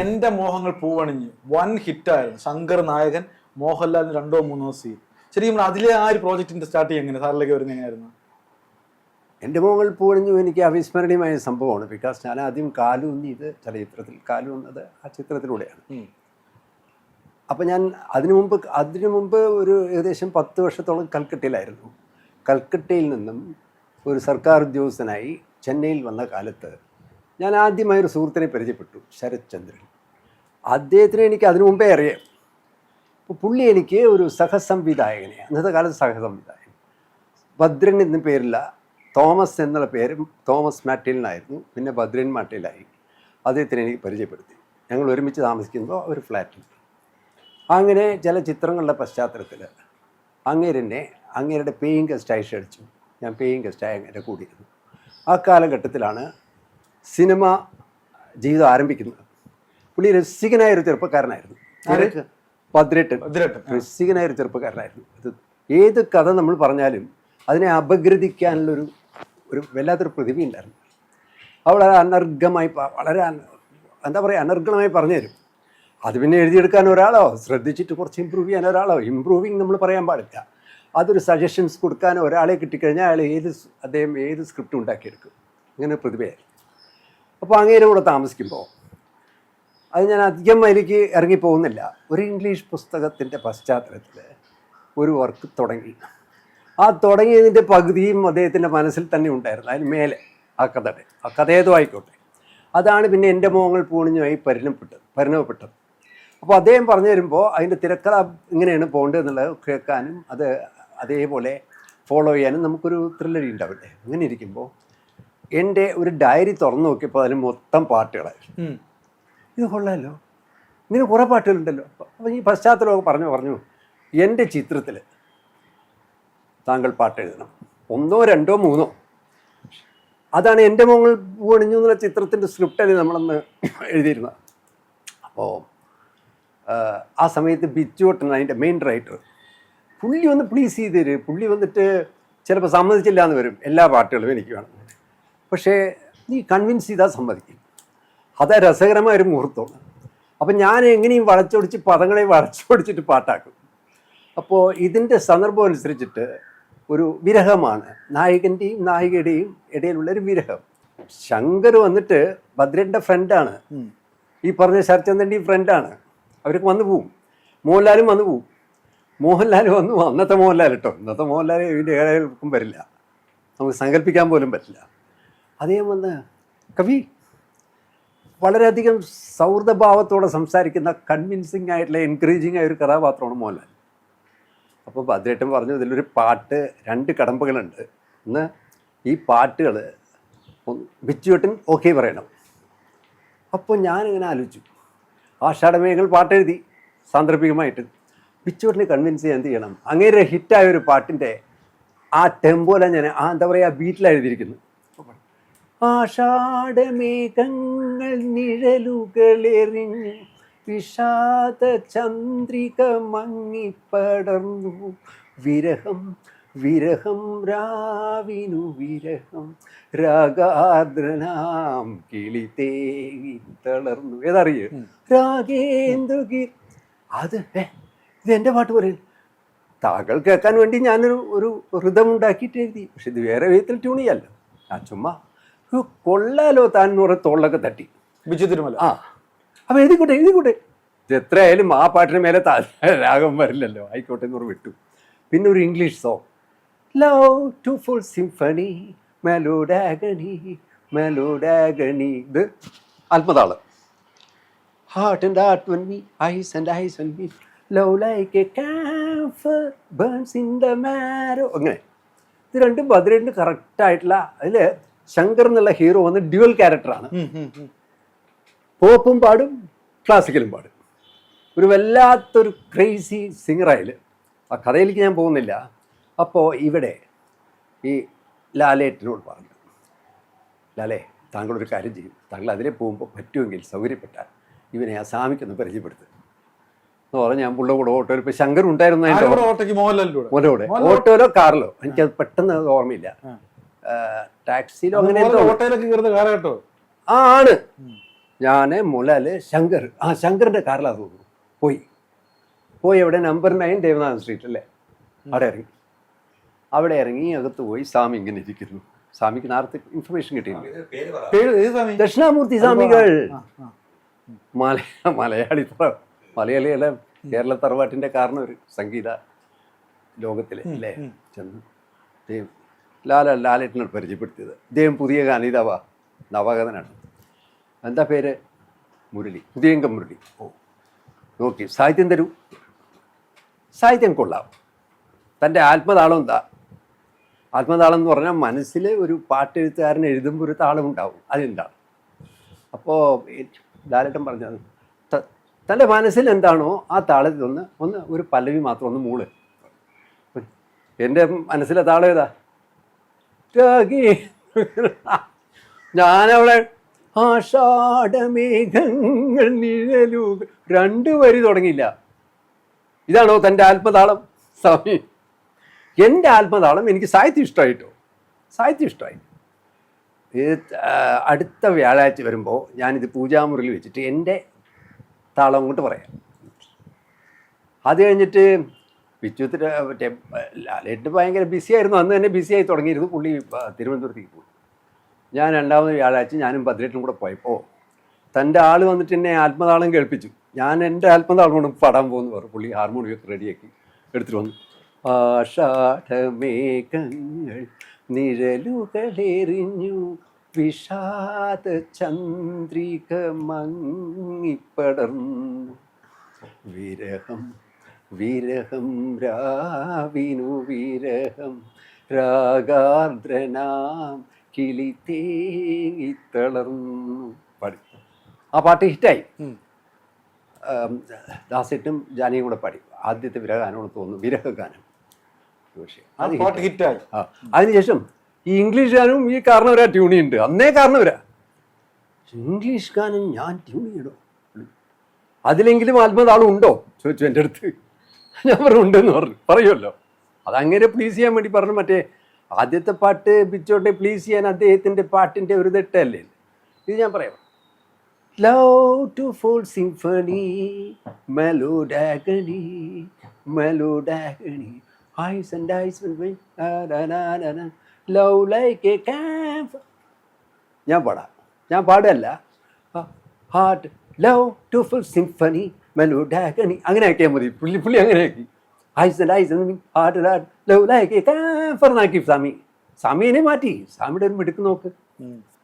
എന്റെ മോഹങ്ങൾ പൂവണിഞ്ഞ് വൻ ഹിറ്റായിരുന്നു. ശങ്കർ നായകൻ മോഹൻലാലിന് രണ്ടോ മൂന്നോ സീൻ ശരിക്കും അതിലെ ആ ഒരു പ്രോജക്റ്റിന്റെ സ്റ്റാർട്ട് എങ്ങനെ? സാറിലേക്ക് വരുന്ന എങ്ങനെയായിരുന്നു? എന്റെ മോഹങ്ങൾ പൂവണിഞ്ഞു എനിക്ക് അവിസ്മരണീയമായ സംഭവമാണ്. ബിക്കോസ് ഞാൻ ആദ്യം കാലൂന്നിയത് ചലച്ചിത്രത്തിൽ കാലൂന്നത് ആ ചിത്രത്തിലൂടെയാണ്. അപ്പം ഞാൻ അതിനു മുമ്പ് അതിനു മുമ്പ് ഒരു ഏകദേശം പത്ത് വർഷത്തോളം കൽക്കട്ടയിലായിരുന്നു. കൽക്കട്ടയിൽ നിന്നും ഒരു സർക്കാർ ഉദ്യോഗസ്ഥനായി ചെന്നൈയിൽ വന്ന കാലത്ത് ഞാൻ ആദ്യമായി ഒരു സുഹൃത്തിനെ പരിചയപ്പെട്ടു ശരത് ചന്ദ്രൻ. അദ്ദേഹത്തിനെ എനിക്ക് അതിനു മുമ്പേ അറിയാം. അപ്പോൾ പുള്ളി എനിക്ക് ഒരു സഹസംവിധായകനെ അന്നത്തെ കാലത്ത് സഹസംവിധായകൻ. ഭദ്രൻ എന്ന പേരില്ല തോമസ് എന്നുള്ള പേര് തോമസ് മാറ്റേലിനായിരുന്നു പിന്നെ ഭദ്രൻ മാറ്റേലായി അദ്ദേഹത്തിനെ എനിക്ക് പരിചയപ്പെടുത്തി. ഞങ്ങൾ ഒരുമിച്ച് താമസിക്കുമ്പോൾ ഒരു ഫ്ലാറ്റിൽ അങ്ങനെ ചില ചിത്രങ്ങളുടെ പശ്ചാത്തലത്തിൽ അങ്ങേരെന്നെ അങ്ങേരുടെ പേയിങ് ഗസ്റ്റായി ക്ഷണിച്ചു. ഞാൻ പേയിങ് ഗസ്റ്റായി അങ്ങേരെ കൂടിയിരുന്നു. ആ കാലഘട്ടത്തിലാണ് സിനിമ ജീവിതം ആരംഭിക്കുന്നത്. പുള്ളി രസികനായ ഒരു ചെറുപ്പക്കാരനായിരുന്നു. പതിനെട്ട്. രസികനായ ഒരു ചെറുപ്പക്കാരനായിരുന്നു. ഏത് കഥ നമ്മൾ പറഞ്ഞാലും അതിനെ അപഗ്രഥിക്കാനുള്ളൊരു ഒരു വല്ലാത്തൊരു പ്രതിഭ ഉണ്ടായിരുന്നു. അവൾ അനർഘമായി വളരെ എന്താ പറയുക അനർഘമായി പറഞ്ഞു തരും അത് പിന്നെ എഴുതിയെടുക്കാൻ ഒരാളോ ശ്രദ്ധിച്ചിട്ട് കുറച്ച് ഇമ്പ്രൂവ് ചെയ്യാൻ ഒരാളോ ഇമ്പ്രൂവിങ് നമ്മൾ പറയാൻ പാടില്ല. അതൊരു സജഷൻസ് കൊടുക്കാൻ ഒരാളെ കിട്ടിക്കഴിഞ്ഞാൽ അയാൾ ഏത് അദ്ദേഹം ഏത് സ്ക്രിപ്റ്റ് ഉണ്ടാക്കിയെടുക്കും. അങ്ങനെ ഒരു പ്രതിഭയായിരുന്നു. അപ്പോൾ അങ്ങേരെ കൂടെ താമസിക്കുമ്പോൾ അത് ഞാൻ അധികം അതിലേക്ക് ഇറങ്ങിപ്പോകുന്നില്ല. ഒരു ഇംഗ്ലീഷ് പുസ്തകത്തിന്റെ പശ്ചാത്തലത്തിൽ ഒരു വർക്ക് തുടങ്ങി. ആ തുടങ്ങിയതിന്റെ പകുതിയും അദ്ദേഹത്തിന്റെ മനസ്സിൽ തന്നെ ഉണ്ടായിരുന്നു. അതിന് മേലെ ആ കഥയുടെ ആ കഥയേതോ ആയിക്കോട്ടെ. അതാണ് പിന്നെ എന്റെ മോഹങ്ങൾ പൂണിഞ്ഞുമായി പരിണപ്പെട്ടത് പരിണമപ്പെട്ടത് അപ്പോൾ അദ്ദേഹം പറഞ്ഞു തരുമ്പോൾ അതിന്റെ തിരക്കഥ ഇങ്ങനെയാണ് പോകേണ്ടത് എന്നുള്ളത് കേൾക്കാനും അത് അതേപോലെ ഫോളോ ചെയ്യാനും നമുക്കൊരു ത്രില്ലറി ഉണ്ടാവില്ലേ? അങ്ങനെ ഇരിക്കുമ്പോൾ എന്റെ ഒരു ഡയറി തുറന്നു നോക്കിയപ്പോൾ അതിന് മൊത്തം പാട്ടുകളായിരുന്നു ഇത് കൊള്ളാമല്ലോ ഇങ്ങനെ കുറേ പാട്ടുകളുണ്ടല്ലോ. അപ്പോൾ ഈ പശ്ചാത്തലമൊക്കെ പറഞ്ഞു പറഞ്ഞു. എന്റെ ചിത്രത്തിൽ താങ്കൾ പാട്ട് എഴുതണം. ഒന്നോ രണ്ടോ മൂന്നോ. അതാണ് എന്റെ മോങ്ങൾ പൂണിഞ്ഞു എന്നുള്ള ചിത്രത്തിന്റെ സ്ക്രിപ്റ്റല്ലേ നമ്മളന്ന് എഴുതിയിരുന്നത്. അപ്പോൾ ആ സമയത്ത് ബിച്ചുവട്ടൻ അതിന്റെ മെയിൻ റൈറ്റർ പുള്ളി ഒന്ന് പ്ലീസ് ചെയ്ത് തരും. പുള്ളി വന്നിട്ട് ചിലപ്പോൾ സമ്മതിച്ചില്ല എന്ന് വരും. എല്ലാ പാട്ടുകളും എനിക്ക് വേണം. പക്ഷേ നീ കൺവിൻസ് ചെയ്താൽ സമ്മതിക്കും. അത് രസകരമായ ഒരു മുഹൂർത്തമാണ് അപ്പം ഞാൻ എങ്ങനെയും വളച്ചൊടിച്ച് പദങ്ങളെ വളച്ചൊടിച്ചിട്ട് പാട്ടാക്കും. അപ്പോൾ ഇതിന്റെ സന്ദർഭം അനുസരിച്ചിട്ട് ഒരു വിരഹമാണ്. നായകന്റെയും നായികയുടെയും ഇടയിലുള്ള ഒരു വിരഹം. ശങ്കർ വന്നിട്ട് ഭദ്രന്റെ ഫ്രണ്ടാണ്. ഈ പറഞ്ഞ ശരചന്ദ്രന്റെയും ഫ്രണ്ടാണ് അവരൊക്കെ വന്നു പോവും. മോഹൻലാലും വന്നു പോവും. മോഹൻലാൽ വന്നു. അന്നത്തെ മോഹൻലാൽ കേട്ടോ ഇന്നത്തെ മോഹൻലാൽ ഇതിന്റെ ഏഴാൾക്കും വരില്ല. നമുക്ക് സങ്കല്പിക്കാൻ പോലും പറ്റില്ല. അദ്ദേഹം വന്ന് കവി വളരെയധികം സൗഹൃദഭാവത്തോടെ സംസാരിക്കുന്ന കൺവിൻസിങ് ആയിട്ടുള്ള എൻകറേജിങ് ആയ ഒരു കഥാപാത്രമാണ് മോഹൻലാൽ. അപ്പോൾ ഭദ്രേട്ടൻ പറഞ്ഞു ഇതിലൊരു പാട്ട് രണ്ട് കടമ്പകളുണ്ട്. ഇന്ന് ഈ പാട്ടുകൾ ബിച്ചുവേട്ടൻ ഓക്കെ പറയണം. അപ്പോൾ ഞാനിങ്ങനെ ആലോചിച്ചു. പാട്ട് പാട്ടെഴുതി സാന്ദർഭികമായിട്ട്. ബിച്ചുവേട്ടനെ കൺവിൻസ് ചെയ്യാൻ എന്ത് ചെയ്യണം? അങ്ങനെ ഹിറ്റായ ഒരു പാട്ടിന്റെ ആ ടെമ്പോലാണ് ഞാൻ ആ എന്താ പറയുക ബീറ്റിലാണ് എഴുതിയിരിക്കുന്നു ആഷാഢമേഘങ്ങൾ നിഴലുകളെറിഞ്ഞു വിഷാദ ചന്ദ്രിക മങ്ങിപ്പടർന്നു. വിരഹം വിരഹം രാവിനു വിരഹം രാഗാദ്രനാം കിളി തേങ്ങി തളർന്നു. ഏതറിയ? രാഗേന്ദ്രഗി അത് ഇത് എന്റെ പാട്ട് പറയും. താങ്കൾ കേൾക്കാൻ വേണ്ടി ഞാനൊരു ഒരു ഋതം ഉണ്ടാക്കിയിട്ട് എഴുതി. പക്ഷെ ഇത് വേറെ വിധത്തിൽ ട്യൂണിയല്ല ചെയ്യാമല്ലോ ആ ചുമ്മാ. കൊള്ളാലോ താൻ എന്ന് പറഞ്ഞ തോളിലൊക്കെ തട്ടി. ബിജു തിരുമല. ആ. അപ്പൊ എഴുതിക്കോട്ടെ എഴുതിക്കോട്ടെ. ഇത് എത്രയായാലും ആ പാട്ടിന് മേലെ രാഗം വരില്ലല്ലോ. ആയിക്കോട്ടെ എന്ന് പറഞ്ഞ് വിട്ടു. പിന്നെ ഒരു English song. Love to full symphony മെലോഡാഗണി മെലോഡാഗണി ഇത് അല്പതാൾ. Heart and heart won me eyes and eyes won me love like a calf burns in the marrow അങ്ങനെ. ഇത് രണ്ടും പതിനെട്ടിന് കറക്റ്റായിട്ടുള്ള അതിൽ ശങ്കർ എന്നുള്ള ഹീറോ വന്ന് ഡ്യുവൽ ക്യാരക്ടറാണ്. പോപ്പും പാടും ക്ലാസിക്കലും പാടും. ഒരു വല്ലാത്തൊരു ക്രേസി സിംഗറായിൽ ആ കഥയിലേക്ക് ഞാൻ പോകുന്നില്ല. അപ്പോൾ ഇവിടെ ഈ ലാലേട്ടനോട് പറഞ്ഞു. ലാലേ താങ്കളൊരു കാര്യം ചെയ്യും. താങ്കൾ അതിലെ പോകുമ്പോൾ പറ്റുമെങ്കിൽ സൗകര്യപ്പെട്ടാൽ ഇവനെ ആ സ്വാമിക്കൊന്ന് പരിചയപ്പെടുത്തുക എന്ന് പറഞ്ഞാൽ ഞാൻ പുള്ള കൂടെ ഓട്ടോയിൽ ഇപ്പോൾ ശങ്കർ ഉണ്ടായിരുന്നു ഓട്ടോയിലോ കാറിലോ? എനിക്കത് പെട്ടെന്ന് ഓർമ്മയില്ല. ടാക്സിയിലോ അങ്ങനെ കേട്ടോ ഓട്ടോയിലൊക്കെ കയറുന്ന ആ ആണ്. ഞാൻ മുലാൽ ശങ്കർ. ആ ശങ്കറിന്റെ കാറിലാണ് തോന്നുന്നു. പോയി. പോയി അവിടെ നമ്പർ നയൻ ദേവനാഥൻ സ്ട്രീറ്റ് അല്ലേ? അവിടെ ഇറങ്ങി. അവിടെ ഇറങ്ങി അകത്ത് പോയി സ്വാമി ഇങ്ങനെ ഇരിക്കുന്നു. സ്വാമിക്ക് നേരത്തെ ഇൻഫർമേഷൻ കിട്ടിയില്ല. പേര് ഏത് സ്വാമി? ദക്ഷിണാമൂർത്തി സ്വാമികൾ. മലയാ മലയാളി മലയാളികളെ കേരള തറവാട്ടിന്റെ കാരണം ഒരു സംഗീത ലോകത്തിലെ അല്ലേ? ചെന്ന് ദൈവം ലാല ലാലേട്ടനെ പരിചയപ്പെടുത്തിയത്. ഇദ്ദേഹം പുതിയ ഗാനിതാവ നവാഗതനാണ്. എന്താ പേര്? മുരളി. പുതിയങ്കം മുരളി. ഓ. നോക്കി. സാഹിത്യം തരൂ. സാഹിത്യം കൊള്ളാം. തന്റെ ആത്മതാളം എന്താ? ആത്മതാളം എന്ന് പറഞ്ഞാൽ മനസ്സിൽ ഒരു പാട്ടെഴുത്തുകാരൻ എഴുതുമ്പോൾ ഒരു താളം ഉണ്ടാവും. അതെന്താണ് അപ്പോൾ ലാലേട്ടൻ പറഞ്ഞത് തന്റെ മനസ്സിൽ എന്താണോ ആ താളത്തിൽ ഒന്ന് ഒന്ന് ഒരു പല്ലവി മാത്രം ഒന്ന് മൂൾ. എന്റെ മനസ്സിലെ താളം ഏതാ? രാഗി ഞാനവിടെ ആഷാഢമേഘങ്ങൾ നിഴലു രണ്ട് വരി തുടങ്ങിയില്ല. ഇതാണോ തന്റെ ആത്മതാളം സ്വാമി എന്റെ ആത്മതാളം എനിക്ക് സാഹിത്യം ഇഷ്ടമായിട്ടോ? സാഹിത്യം ഇഷ്ടമായി അടുത്ത വ്യാഴാഴ്ച വരുമ്പോൾ ഞാനിത് പൂജാമുറിയിൽ വെച്ചിട്ട് എന്റെ താളം അങ്ങോട്ട് പറയാം. അത് കഴിഞ്ഞിട്ട് വിച്ചുത്തിന് മറ്റേ ലാലേട്ട് ഭയങ്കര ബിസി ആയിരുന്നു അന്ന് തന്നെ ബിസി ആയി തുടങ്ങിയിരുന്നു. പുള്ളി തിരുവനന്തപുരത്തേക്ക് പോയി. ഞാൻ രണ്ടാമത് വ്യാഴാഴ്ച ഞാനും ഭദ്രേട്ടനും കൂടെ പോയപ്പോൾ തന്റെ ആൾ വന്നിട്ട് എന്നെ ആത്മതാളം കേൾപ്പിച്ചു. ഞാൻ എന്റെ ആത്മതാളം കൊണ്ട് പാടാൻ പോകുന്നു പറഞ്ഞു. പുള്ളി ഹാർമോണിയൊക്കെ റെഡിയാക്കി എടുത്തിട്ട് വന്നു. ആഷാഢമേഘങ്ങൾ നിഴലുകളെറിഞ്ഞു. വിഷാദ ചന്ദ്രിക മങ്ങിപ്പടർന്നു. വിരഹം വിരഹം രാവിനു വിരഹം രാഗാർദ്രനാം കിളി തേങ്ങിത്തളർന്നു പാടി. ആ പാട്ട് ഹിറ്റായി. ദാസിട്ടും ജാനിയും കൂടെ പാടി. ആദ്യത്തെ വിരഹഗാനമാണ് തോന്നുന്നു. വിരഹഗാനം. പക്ഷേ അത് പാട്ട് ഹിറ്റായി. ആ അതിനുശേഷം ഈ ഇംഗ്ലീഷ് ഗാനവും ഈ കാരണവരാ ട്യൂണി ഉണ്ട് അന്നേ കാരണവരാ ഇംഗ്ലീഷ് ഗാനം ഞാൻ ട്യൂൺ ചെയ്യണോ? അതിലെങ്കിലും ആത്മതാളുണ്ടോ ചോദിച്ചു എന്റെ അടുത്ത്. ഞാൻ ഉണ്ടെന്ന് പറഞ്ഞു. പറയുമല്ലോ. അതങ്ങനെ പ്ലീസ് ചെയ്യാൻ വേണ്ടി പറഞ്ഞു. മറ്റേ ആദ്യത്തെ പാട്ട് പിച്ചോട്ടെ പ്ലീസ് ചെയ്യാൻ അദ്ദേഹത്തിന്റെ പാട്ടിന്റെ ഒരു തെട്ടല്ലേ ഇത് ഞാൻ പറയാം. Love symphony, melodagony, melodagony. Eyes and eyes da, da. love like a camp. ഞാൻ പാടാം. ഞാൻ പാടല്ല. Heart love to full symphony മെലോഡാഗണി അങ്ങനെ ആക്കിയാൽ മതി. പുള്ളി പുള്ളി അങ്ങനെ ആക്കി and eyes heart heart love like a കാഫറിനാക്കി സ്വാമി. സ്വാമിനെ മാറ്റി. സ്വാമിയുടെ ഒരു മിടുക്ക് നോക്ക്.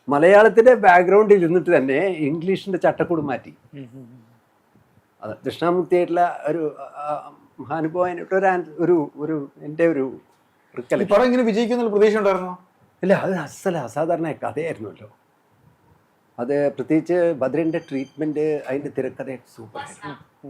മലയാളത്തിന്റെ ബാക്ക്ഗ്രൗണ്ടിൽ ഇരുന്നിട്ട് തന്നെ ഇംഗ്ലീഷിന്റെ ചട്ടക്കൂട് മാറ്റി. അത് ദക്ഷിണാമൂർത്തിയായിട്ടുള്ള ഒരു ആ, ഒരു ഒരു ഒരു എന്റെ ഒരു പടം ഇങ്ങനെ വിജയിക്കുന്ന പ്രതീക്ഷ ഉണ്ടായിരുന്നോ? ഇല്ല അത് അസല അസാധാരണ കഥയായിരുന്നല്ലോ. അത് പ്രത്യേകിച്ച് ബദ്രന്റെ ട്രീറ്റ്മെന്റ് അതിന്റെ തിരക്കഥ സൂപ്പർ